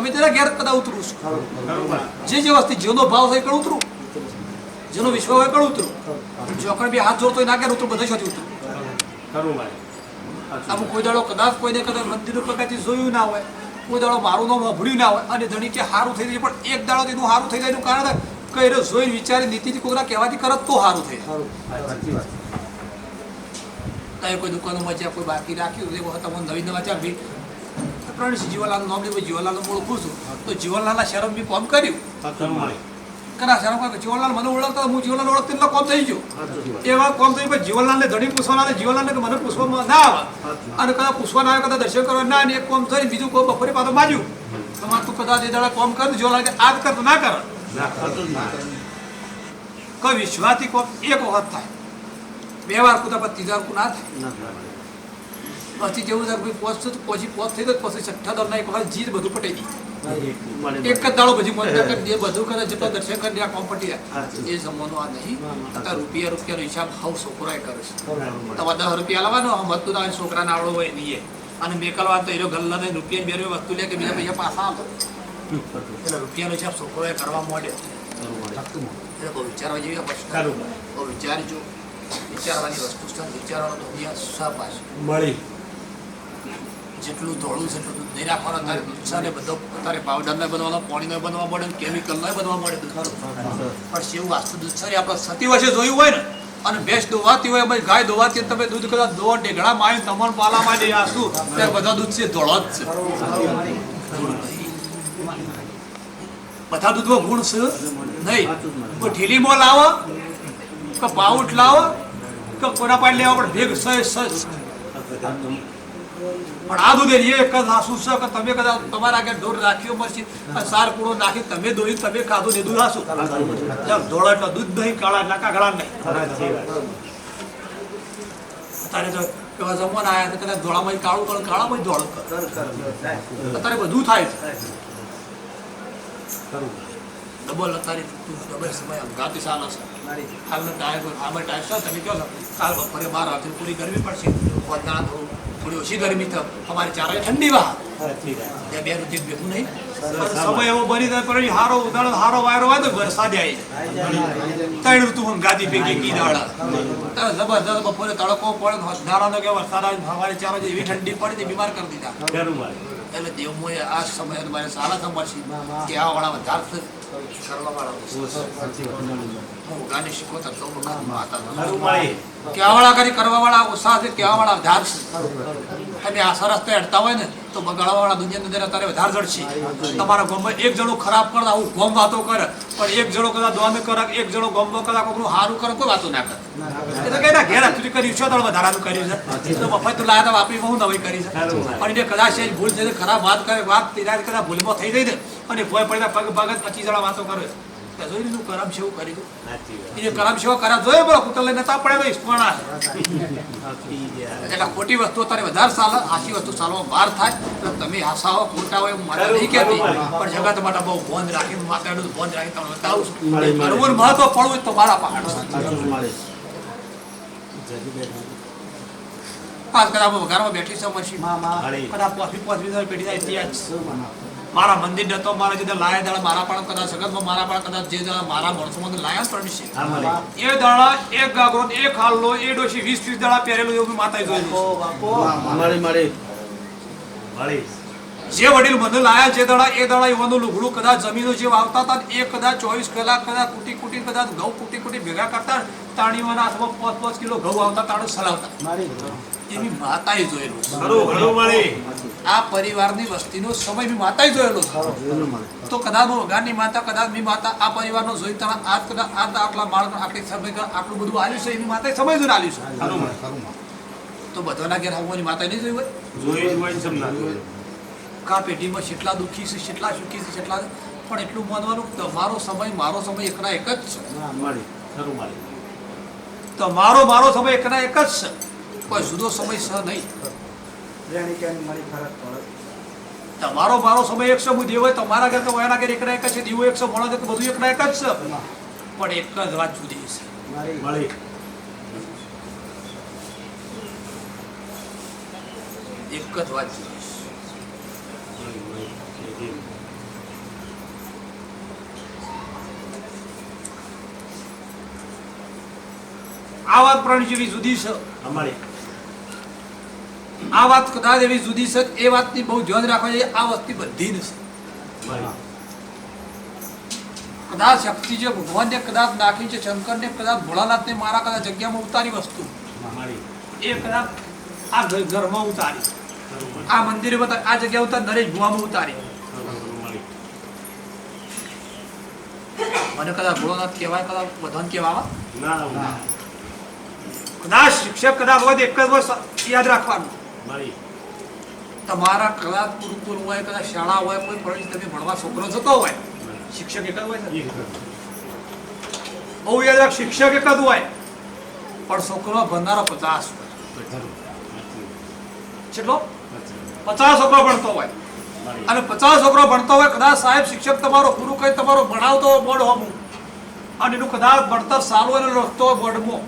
અમે તેના ઘેર કદા ઉતરું છું. જે જે વસ્તુ જેનો ભાવ હોય કણ ઉતરું. જેનો વિશ્વ હોય કણ ઉતરું. જોકણ બી હાથ જોડતો ના ઘેર ઉતરું બધા સાથે ઉતરું. આમ કોઈ દાડો કદાચ કોઈને કદાચ મંદિર પ્રકારથી જોયું ના હોય કોઈ દાડો મારું નામ સાંભળ્યું ના હોય અને ધણી કે સારું થઈ જાય પણ એક દાડો તેનું સારું થઈ જાય એનું કારણ કઈ રહ્યો? જોઈને વિચારી નીતિથી કોઈના કહેવાથી કરત તો સારું થઈ જાય. કોઈ દુકાનો મજા કોઈ બાકી રાખ્યું એ વખત તમને નવી નવા ભાઈ પ્રણસિંહ જીવનલાલનું નામ લીધું જીવનલાલનું મૂળ ઓળખું છું. તો જીવનલાલના શરમ બી કોમ કર્યું. કરા શરમ જીવનલાલ મને ઓળખતા હું જીવનલાલ ઓળખતી એટલે કોમ થઈ ગયું. એવા કોમ થઈ પછી જીવનલાલને ધણી પૂછવાના અને જીવનલાલને મને પૂછવામાં ના આવે. અને કદાચ પૂછવા ના આવે કદાચ દર્શન કરવા. ના અને એક કોમ થઈ બીજું કોમ બપોરે પાછું બાજુ તમારે તું કદાચ એ દાડા કોમ કર જીવનલાલ કે આજ કર તો ના કર. જ કોઈ વિશ્વાસથી કોમ એક વખત થાય. બે વાર કુદા પછી ત્રીજા ના થાય. પછી જેવું થાય કોઈ પોચ તો પછી પોચ થઈ તો પછી છઠ્ઠા દરના એક વખત જીત બધું પટી ગઈ. એક જ દાડો પછી કરી દે બધું કરે જેટલો દર્શન કરી આ કોમ પટી જાય. એ જમવાનો આ નહીં. અત્યારે રૂપિયા રૂપિયાનો હિસાબ હાવ છોકરાએ કરે છે. તમારે દસ રૂપિયા લાવવાનો તો છોકરાને આવડો હોય નહીં અને મેકલવા તો એનો ગલ્લા ને રૂપિયા બે રૂપિયા વસ્તુ લે કે બીજા પૈસા પાછા આપો. એટલે રૂપિયાનો હિસાબ એ કરવા માંડે. એટલે બહુ વિચારવા જેવી ભાઈ. બહુ વિચારજો. વિચારવાની વસ્તુ છે વિચારવાનો દુનિયા સપાસ. મળી. જેટલું ધોળું છે એટલું નહીં રાખવાનું. તારે દૂધ છે ને બધો તારે પાવડરને બનવાનો, પાણીને બનવા મળે ને નહીં બનવા દૂધ પણ શિવ વાસ્તુ દૂધ છે આપણે સતી વર્ષે જોયું હોય ને, અને ભેંસ દોવાતી હોય ગાય દોવાતી તમે દૂધ કદાચ દો ઢેગડા માય તમારું પાલા માં જઈ આસુ ત્યારે બધા દૂધ છે ધોળો જ છે. બધા દૂધમાં ગુણ છે? નહીં. કોઈ ઢીલીમાં લાવો, કે પાઉટ લાવો, કે કોના પાડી લેવા પણ ભેગ સહજ સહજ પણ આ દૂધ એ એક જ છે કે તમે કદાચ તમારા આગળ ઢોર રાખ્યો મરસી સાર કૂડો નાખી તમે દોઈ તમે ખાધું ને દૂધ હાસુ. ધોળા એટલે દૂધ નહીં, કાળા નાકા ગળા નહીં. અત્યારે તો એવા જમવાના આયા તો કદાચ ધોળામાં કાળું કાળું કાળામાં ધોળું કરે. અત્યારે બધું થાય છે. ડબલ અત્યારે ડબલ સમય ગાતી સાલ હશે. હાલનો ટાઈમ આમાં ટાઈમ છે, તમે કહો છો. કાલ બપોરે બાર વાગે પૂરી કરવી પડશે. વંદાણા થોડું ઓછી ગરમી થાય. અમારી ચારે ઠંડી વાહ સાચી બે ઋતુ ભેગું નહીં. સમય એવો બની જાય પણ હારો ઉદાહરણ હારો વાયરો હોય તો વરસાદ આવી ત્રણ ઋતુ ગાદી ભેગી ગીદાડા. ત્યારે જબરજસ્ત બપોરે તડકો પડે ધારાનો કે વરસાદ આવે સવારે ચાર વાગે એવી ઠંડી પડી તે બીમાર કરી દીધા. એટલે દેવ આ સમય મારે સારા સમજશે કે આ વાળા વધારે કરવા વાળા સાચી વાત. હું ગાડી શીખવતા તો માતા ખરું ભાઈ. કેવાળા કરી કરવા વાળા ઉત્સાહ છે તમે તો હેડતા હોય ને તો બગાડવા વાળા દુનિયાની અંદર અત્યારે વધારે છે. તમારા ગામમાં એક જણો ખરાબ કરે આવું ગોમ વાતો કરે પણ એક જણો કદાચ દ્વાન કરે એક જણો ગામમાં કદાચ કોકનું સારું કરે કોઈ વાતો ના કરે. એટલે કઈ ના ઘેર તું કર્યું છે તો વધારાનું કર્યું છે. તો મફત તો લાયા તો વાપરી હું નવી કરી છે. પણ એને કદાચ એ ભૂલ થઈ ખરાબ વાત કરે વાત તિરાજ કદાચ ભૂલમાં થઈ જાય ને અને ભોય પડ્યા પગ પગ પચીસ જણા વાતો કરે. લીધું કરમ કરી. એને સેવા કરા જોઈએ બોલો લઈને તા પડે વાત. એટલે ખોટી વસ્તુ તારે વધારે ચાલે આખી વસ્તુ ચાલવા બહાર થાય એટલે તમે હાસાઓ ખોટા હોય મારે નહીં કહેતી. પણ જગત માટે બહુ બંધ રાખીને માતાનું બંધ રાખી તમને બતાવું છું. કરવું મહત્વ પડવું તો મારા પહાડ છે. મળે. આજ કદાચ હું ઘરમાં છું મારા મંદિર નતો મારા જે લાયા દાડા મારા પણ કદાચ સગતમાં મારા પણ કદાચ જે દાડા મારા માણસોમાં લાયા જ હા, એ દાડા એક ગાગરો એક હાલનો એ ડોશી વીસ વીસ દાડા પહેરેલું એવું છે. મળે. મળે. જે વડીલ મને લાયા જે દાડા એ દાડા એવાનું લુગડું કદાચ જમીનો જે વાવતા હતા એ કદાચ ચોવીસ કલાક કદાચ કુટી કુટી કદાચ ઘઉં કુટી કુટી ભેગા કરતા તાણીઓના હાથમાં પાંચ પાંચ કિલો ઘઉં આવતા તાણું સલાવતા એની માતાએ જોયેલું છે. ખરું, ખરું મળે. આ પરિવારની વસ્તીનો સમય મેં માતાએ જોયેલો તો કદાચ હું વગાડની માતા કદાચ મી માતા આ પરિવારનો જોઈ તણા આજ કદાચ આ આટલા માણસ આટલી સમય આટલું બધું આવ્યું છે એની માતાએ સમય જોઈને આવ્યું છે તો બધાના ઘેર આવવાની માતા નહીં જોઈ હોય જોઈ જ હોય ને સમના જોઈ. કા પેઢીમાં કેટલા દુઃખી છે કેટલા સુખી છે કેટલા પણ એટલું માનવાનું તમારો સમય મારો સમય એકના એક જ છે ખરું. તમારો મારો મારો સમય એકના એક જ છે. કોઈ જુદો સમય છે નહીં. તમારો મારો સમય એક છે હું દેવ હોય તમારા ઘર તો એના ઘર એકના એક જ છે દીવો એક છે મોણા ઘર તો બધું એકના એક જ છે. પણ એક જ વાત જુદી છે. મળે. એક જ વાત જુદી છે. આ વાત પ્રાણી જેવી જુદી છે અમારી આ વાત કદાચ એવી જુદી છે એ વાતની બહુ ધ્યાન રાખવા જોઈએ આ વસ્તી બધી છે. કદાચ શક્તિ જે ભગવાનને કદાચ નાખી છે શંકરને કદાચ ભોળાનાથને મારા કદાચ જગ્યામાં ઉતારી વસ્તુ. એ કદાચ આ ઘરમાં ઉતારી. આ મંદિરે આ જગ્યા ઉતાર નરેશ ભુવામાં ઉતારી. મને કદાચ ભોળાનાથ કહેવાય કદાચ બધાને કહેવાય ના ના. કદાચ શિક્ષક કદાચ હોય તો એક જ હોય યાદ રાખવાનું. તમારા કદાચ ગુરુકુલ હોય કદાચ શાળા હોય કોઈ પણ તમે ભણવા છોકરો જતો હોય શિક્ષક એક જ હોય બહુ યાદ રાખ શિક્ષક એક જ હોય પણ છોકરો ભણનારો પચાસ હોય. કેટલો? પચાસ છોકરો ભણતો હોય. અને પચાસ છોકરો ભણતો હોય કદાચ સાહેબ શિક્ષક તમારો ગુરુ કઈ તમારો ભણાવતો હોય બોર્ડ હોમું અને એનું કદાચ ભણતર સારું અને લખતો હોય બોર્ડમાં.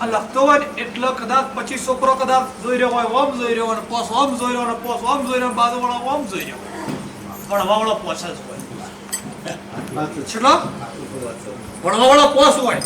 અને લખતો હોય ને એટલે કદાચ પછી છોકરો કદાચ જોઈ રહ્યો હોય, ઓમ જોઈ રહ્યો હોય પોસ ઓમ જોઈ રહ્યો હોય પોસ ઓમ જોઈ રહ્યો બાજુવાળો ઓમ જોઈ રહ્યો હોય ભણવાવાળો પોસ જ હોય. છેલ્લો? ભણવાવાળો પોસ હોય.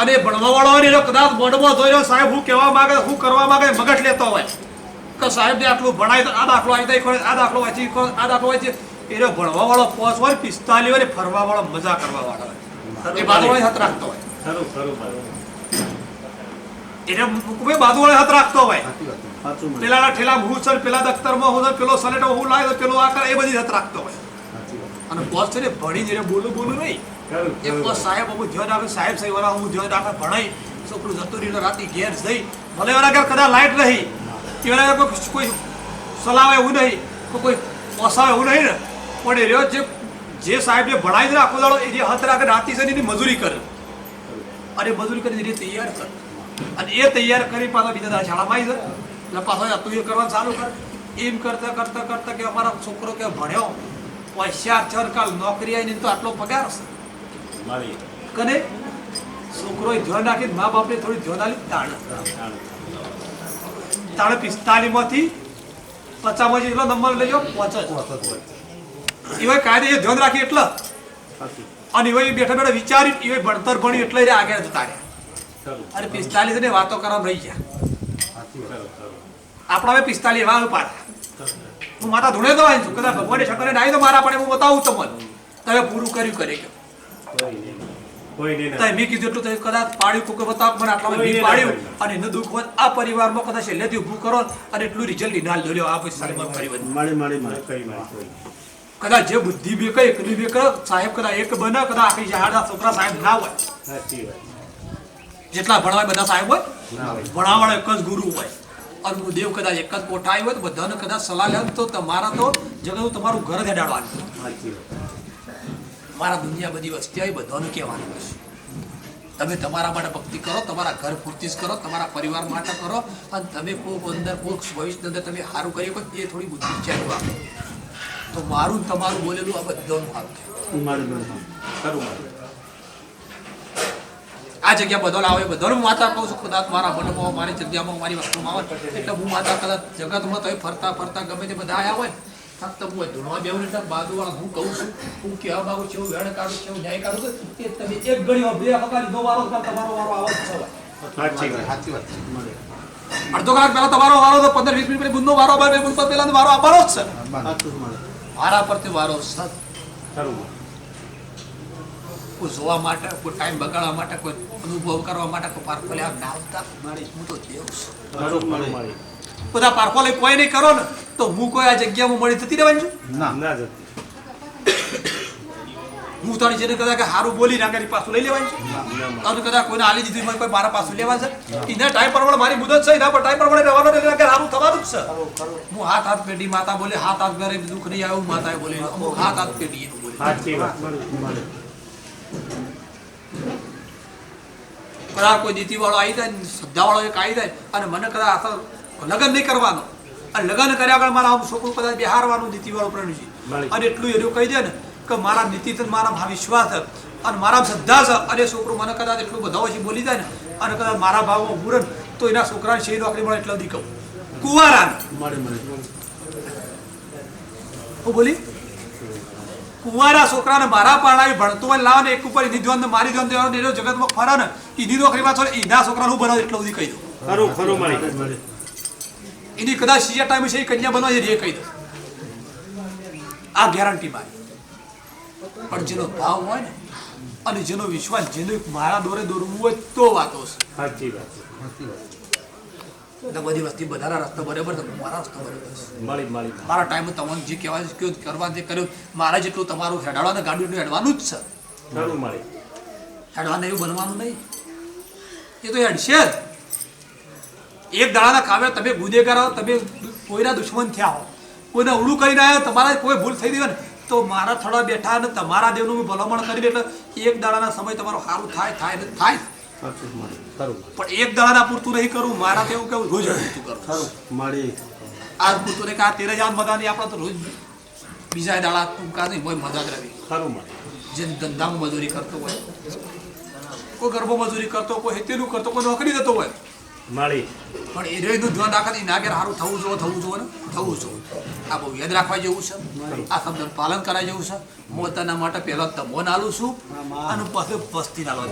અને ભણવાવાળો કદાચ બોર્ડમાં જોઈ રહ્યો સાહેબ હું કહેવા માંગે, હું કરવા માંગે, મગજ લેતો હોય. કે સાહેબને આટલું ભણાય તો આ દાખલો આવી જાય આ દાખલો વાંચી આ દાખલો વાંચી. એને ભણવાવાળો પોસ હોય પિસ્તાલી હોય ને ફરવાવાળો મજા કરવાવાળો હોય. એ બાજુવાળી હાથ રાખતો હોય. ખરું ખરું. એને કોઈ બાજુવાળી હાથ રાખતો હોય. પેલાના ઠેલામાં હું છે પેલા દફતરમાં હું પેલો સલેટો હું લાગે પેલો આ કરે એ બધી હાથ રાખતો હોય. અને બસ છે ને ભણી જઈને બોલું બોલું નહીં. એક ખરું સાહેબ હું ધ્યાન રાખે સાહેબ સાહેબ વાળા હું ધ્યાન રાખે ભણાઈ છોકરું જતું રહ્યું રાતે ઘેર જઈ. ભલે એના ઘેર કદાચ લાઈટ રહી કે એના કોઈ કોઈ સલાવે એવું નહીં કોઈ પોસાવે એવું નહીં ને. પણ એ રહ્યો જે જે સાહેબને જે જ આખો દાડો એ જે હાથ રાખે રાતી છે એની મજૂરી કરે. અને મજૂરી કરીને તૈયાર કરે. અને એ તૈયાર કરી પાછા બીજા દાડા શાળામાં આવી જાય. એટલે પાછો તું એ કરવાનું ચાલુ કર. એમ કરતા કરતા કરતા કે અમારા છોકરો કે ભણ્યો હોશિયાર છર કાલ નોકરી આવીને તો આટલો પગાર હશે. કને છોકરોએ ધ્યાન રાખીને મા બાપને થોડી ધ્યાન આલી તાણ. તાણે પિસ્તાલીસમાંથી પચાસમાં એટલો નંબર લઈ જાઓ પહોંચે એવા કાયદે ધ્યાન રાખી એટલે. અને એવા બેઠા બેઠા વિચારી એવા ભણતર ભણી એટલે એ આગળ જતા રહ્યા. અને પિસ્તાલીસ ને વાતો કરવા રહી ગયા. આપણા હવે પિસ્તાલીસ એવા પાડ્યા હું માતા ધૂણે તો આવી છું. કદાચ ભગવાને શકરે નાઈ તો મારા પણ હું બતાવું તમને. તમે પૂરું કર્યું કરે કે. કોઈ નહીં કોઈ નહીં. તો મેં કીધું એટલું તો કદાચ પાડ્યું કોકે બતાવ મને આટલામાં કોઈ પાડ્યું અને એનું દુઃખ હોય આ પરિવારમાં કદાચ છેલ્લેથી ઊભું કરો અને એટલું રિઝલ્ટ નાલ લ્યો આ પછી પરિવાર કોઈ કદાચ જે બુદ્ધિ બે કઈ એકની બે કરો સાહેબ કદાચ એક બને કદાચ આખી જહાડા છોકરા સાહેબ ના હોય. સાચી વાત. જેટલા ભણવાય બધા સાહેબ હોય ભણાવવાળો એક જ ગુરુ હોય. અને હું દેવ કદાચ એક જ કોઠાઈ હોય તો બધાને કદાચ સલાહ લે તો તમારા તો જગતનું તમારું ઘર જ હેડાડવાનું. મારા દુનિયા બધી વસ્તી આવી બધાને કહેવાનું હશે તમે તમારા માટે ભક્તિ કરો તમારા ઘર પૂરતી જ કરો તમારા પરિવાર માટે કરો અને તમે કોઈક અંદર કોઈક ભવિષ્યની અંદર તમે સારું કરી શકો એ થોડી બુદ્ધિ વિચારવું આપો. તો મારું તમારું બોલેલું આ બધાનું સારું થયું આ જગ્યા બધો લાવે બધાને હું માતા કહું છું કદાચ મારા મનમાં મારી જગ્યામાં મારી વસ્તુમાં આવે એટલે હું માતા કદાચ જગતમાં તો ફરતા ફરતા ગમે તે બધા આવ્યા હોય ફક્ત હું ધૂણવા બેવું એટલે બાજુવાળા હું કહું છું હું કહેવા માંગુ છું વેણ કાઢું છું ન્યાય કાઢું છું એ તમે એક ઘડી બે હકારી દો વારો તમારો વારો આવો સાચી વાત. સાચી વાત અડધો કલાક પહેલા તમારો વારો તો પંદર વીસ મિનિટ પછી બુંદો વારો આવે બે બુંદ પહેલા વારો આપવાનો જ છે. મારા પરથી વારો સત ખરું કોઈ જોવા માટે કોઈ ટાઈમ બગાડવા માટે કોઈ અનુભવ કરવા માટે કોઈ પાર્કો લેવા આવતા મારી હું તો મારી બધા પાર્કો લઈ કોઈ નહીં કરો ને તો હું કોઈ આ જગ્યામાં મળી જતી રહેવાની છું? ના. ના જતી. હું તારી જેને કદાચ સારું બોલી ના કરી પાછું લઈ લેવાની છું? અને કદાચ કોઈને આલી દીધી કોઈ મારા પાછું લેવા છે? એના ટાઈમ પ્રમાણે મારી મુદત છે એના પર ટાઈમ પ્રમાણે રહેવાનો એટલે કે સારું થવાનું જ છે. હું હાથ હાથ પેઢી માતા બોલે હાથ હાથ ઘરે દુઃખ નહીં આવ્યું માતાએ બોલે અમુક હાથ હાથ પેઢી એનું બોલે સાચી વાત મળે કદાચ કોઈ નીતિ વાળો આવી જાય ને શ્રદ્ધા વાળો એક આવી જાય અને મને કદાચ આખર લગ્ન નહીં કરવાનો. અને લગ્ન કર્યા આગળ મારા આમ છોકરું કદાચ બિહારવાનું નીતિ વાળો પ્રણી બરાબર. અને એટલું એનું કહી દે ને કે મારા નીતિ મારા વિશ્વાસ છે અને મારા શ્રદ્ધા છે. અને છોકરું મને કદાચ એટલું બધા પછી બોલી જાય ને અને કદાચ મારા ભાવમાં ઊભું તો એના છોકરાને શેરી નોકરી મળે એટલો બધી કહું. મળે મળે હું બોલી? કુંવારા છોકરાને મારા પાણાવી ભણતો હોય લાવ ને એક ઉપર એની ધ્યાન મારી ધ્યાન દેવાનું એનો જગતમાં ફરે ને એની નોકરીમાં થોડે એના છોકરાનું હું બનાવું એટલું બધી કહી દઉં. ખરું ખરું મળી એની કદાચ સીજા ટાઈમે છે એ કન્યા બનવા છે એ કહી દઉં. આ ગેરંટી મારી. પણ જેનો ભાવ હોય ને અને જેનો વિશ્વાસ જેનો મારા દોરે દોરવું હોય તો વાતો છે. સાચી વાત એટલે બધી વસ્તી બધાના રસ્તો બરાબર છે મારા રસ્તો બરાબર મળી મળી મારા ટાઈમે તમને જે કહેવા કયું કરવા જે કર્યું મારા જેટલું તમારું હેડાડવાનું ગાડું હેડવાનું જ છે. મળી હેડવાને એવું બનવાનું નહીં. એ તો હેડશે જ. એક દાડાના કામે તમે ગુનેગાર હો તમે કોઈના દુશ્મન થયા હો. કોઈને ઉડું કરીને આવ્યો તમારા કોઈ ભૂલ થઈ ગઈ ને તો મારા થોડા બેઠા અને તમારા દેવનું ભલામણ કરી એટલે એક દાડાના સમય તમારો સારું થાય થાય થાય. પણ એક દાડાના પૂરતું નહીં કરું મારા તો એવું કેવું રોજ પૂરતું કરું. ખરું. મારી આ પૂરતું નહીં કે આ તેરે જાન નહીં આપણે તો રોજ બીજા દાડા તું કા નહીં હોય મજા જ રહી ખરું મળી જે ધંધામાં મજૂરી કરતો હોય કોઈ ગરબો મજૂરી કરતો કોઈ હેતેલું કરતો કોઈ નોકરી જતો હોય મળી. પણ એ રેનું ધ્યાન રાખે ના કે સારું થવું જોઈએ થવું જોઈએ ને? થવું જોઈએ. આ બહુ યાદ રાખવા જેવું છે. આ શબ્દનું પાલન કરવા જેવું છે. હું તેના માટે પહેલો તમો નાલું છું અને પછી પસ્તી નાલો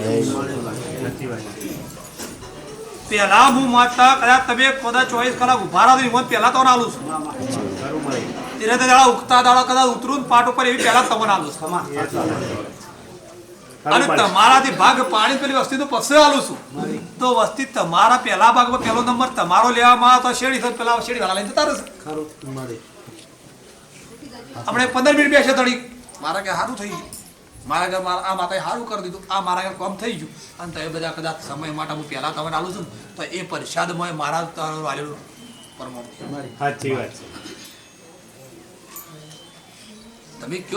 પહેલા હું માતા કદાચ તમે કદાચ ચોવીસ કલાક ઊભા રહો હું પહેલા તો નાલું છું. તેને તે દાડા ઉગતા દાડા કદાચ ઉતરું પાટ ઉપર એવી પહેલા તમો નાલું છું. અને તમારાથી ભાગ પાણી પેલી વસ્તી તો પછી આલું છું. તો વસ્તી તમારા પહેલા ભાગમાં પહેલો નંબર તમારો લેવામાં આવે તો શેડી થાય પેલા શેડી વાળા લઈને જતા રહેશે. આપણે પંદર મિનિટ બેસે તડી મારા કે સારું થઈ ગયું. મારા ઘર મારા આ માતાએ સારું કરી દીધું. આ મારા ઘર કોમ થઈ ગયું. અને તમે બધા કદાચ સમય માટે હું પહેલા તમને આલું છું તો એ પરિષદમાં મારા વાલેલું પરમાણુ. સાચી વાત છે. તમે કયો